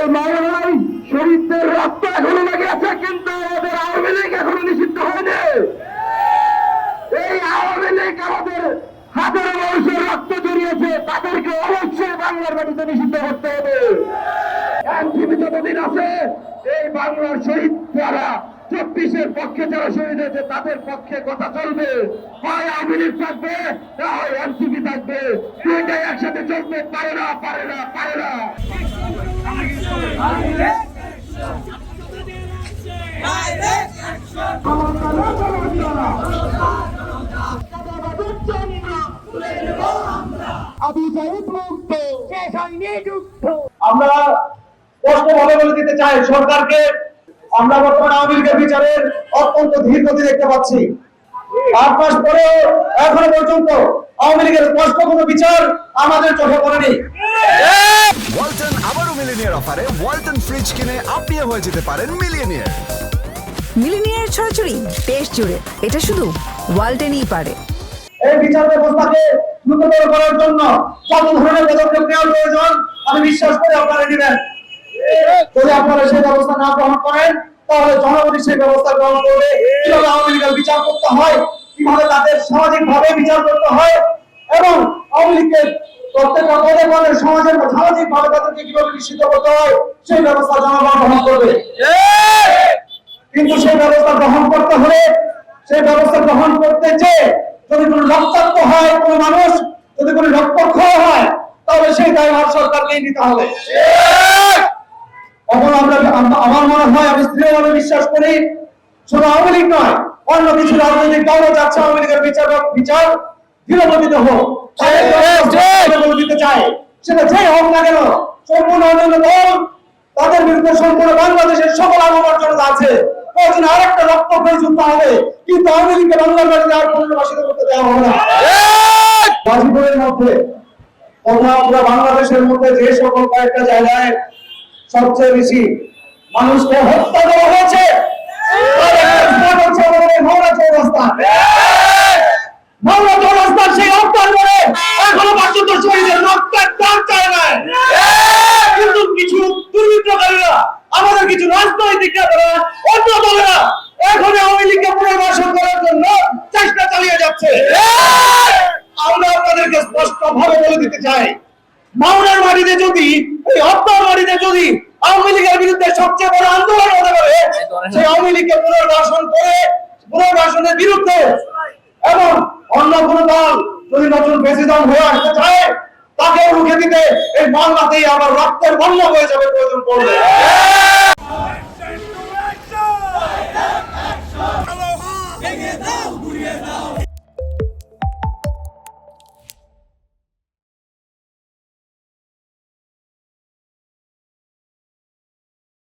এই বাংলায় শহীদদের রক্ত এখনও লেগে আছে, কিন্তু আমাদের আওয়ামী লীগ এখনও নিষিদ্ধ হয়নি। এই আওয়ামী লীগ আমাদের হাজারো মানুষের রক্ত জড়িয়েছে, তাদেরকে অবশ্যই বাংলার মাটিতে নিষিদ্ধ করতে হবে। এনসিপি যতদিন আছে, এই বাংলার শহীদ যারা, চব্বিশের পক্ষে যারা শহীদ হয়েছে, তাদের পক্ষে কথা চলবে। হয় আওয়ামী লীগ থাকবে, না হয় এনসিপি থাকবে। দুইটাই একসাথে চলবে, পারে না পারে না পারে না। আমরা স্পষ্ট ভাবে বলে দিতে চাই, সরকারকে আমরা বর্তমানে আওয়ামী লীগের বিচারের অত্যন্ত ধীর গতি দেখতে পাচ্ছি। আট মাস পরে, এখনও পর্যন্ত আওয়ামী লীগের স্পষ্ট কোনো বিচার আমাদের চোখে পড়েনি। মিলিনিয়ার অফারে ওয়ালটন ফ্রিজ কিনে আপনিও হয়ে যেতে পারেন মিলিয়নিয়ার মিলিনিয়ার ছড়াছড়ি দেশ জুড়ে। এটা শুধু ওয়ালটেনই পারে। এই বিচার ব্যবস্থাকে দ্রুততর করার জন্য যত ধরনের পদক্ষেপ নেওয়ার প্রয়োজন আমি বিশ্বাস করি আপনারা নেবেন। যদি আপনারা সেই ব্যবস্থা না গ্রহণ করেন তাহলে জনগণই সেই ব্যবস্থা গ্রহণ করবে। কীভাবে আওয়ামী লীগের বিচার করতে হয়? কীভাবে তাদের সামাজিক ভাবে বিচার করতে হয়? এবং আওয়ামী লীগের মানুষ, যদি কোনো রক্তক্ষয় হয়, তাহলে সেই দায়ভার সরকারকেই নিতে হবে। আমরা মনে হয় আমি দৃঢ়ভাবে বিশ্বাস করি, শুধু আওয়ামী লীগ নয়, অন্য কিছু রাজনৈতিক দলও যাচ্ছে আওয়ামী লীগের বিচার ধীরগতিতে হোক দিতে সেটা হোক না কেন সম্পূর্ণ অন্যান্য দল তাদের বিরুদ্ধে সম্পূর্ণ বাংলাদেশের সকল জনতা আছে। প্রয়োজন আরেকটা রক্ত যুদ্ধ হবে। কিন্তু আওয়ামী লীগকে বাংলার আর পুনর্বাসিত করতে দেওয়া হবে না। গাজীপুরের মধ্যে তথা পুরো বাংলাদেশের মধ্যে যে সকল কয়েকটা জায়গায় সবচেয়ে বেশি মানুষকে হত্যা করা হয়েছে চৌরাস্তা মৌলা চৌরাস্তার সেই হত্যার পরে এখনও পর্যন্ত শহীদের রক্তের দাম চায় না কিন্তু কিছু দুর্বৃত্তকারীরা আমাদের কিছু রাজনৈতিক নেতারা অন্য দলেরা এখন আওয়ামী লীগকে পুনর্বাসন করার জন্য চেষ্টা চালিয়ে যাচ্ছে আমরা আপনাদেরকে স্পষ্ট ভাবে বলে দিতে চাই, মাওনার মাটিতে যদি, এই হত্যার মাটিতে যদি আওয়ামী লীগের বিরুদ্ধে সবচেয়ে বড় আন্দোলন হতে পারে, সেই আওয়ামী লীগকে পুনর্বাসন করে, পুনর্বাসনের বিরুদ্ধে এবং অন্য কোন দল যদি নতুন প্রেসিডেন্ট হয়ে আসতে চায় তাকে রুখে দিতে এই বাংলাতেই আবার রক্তের বন্যা হয়ে যাবে প্রয়োজন পড়বে।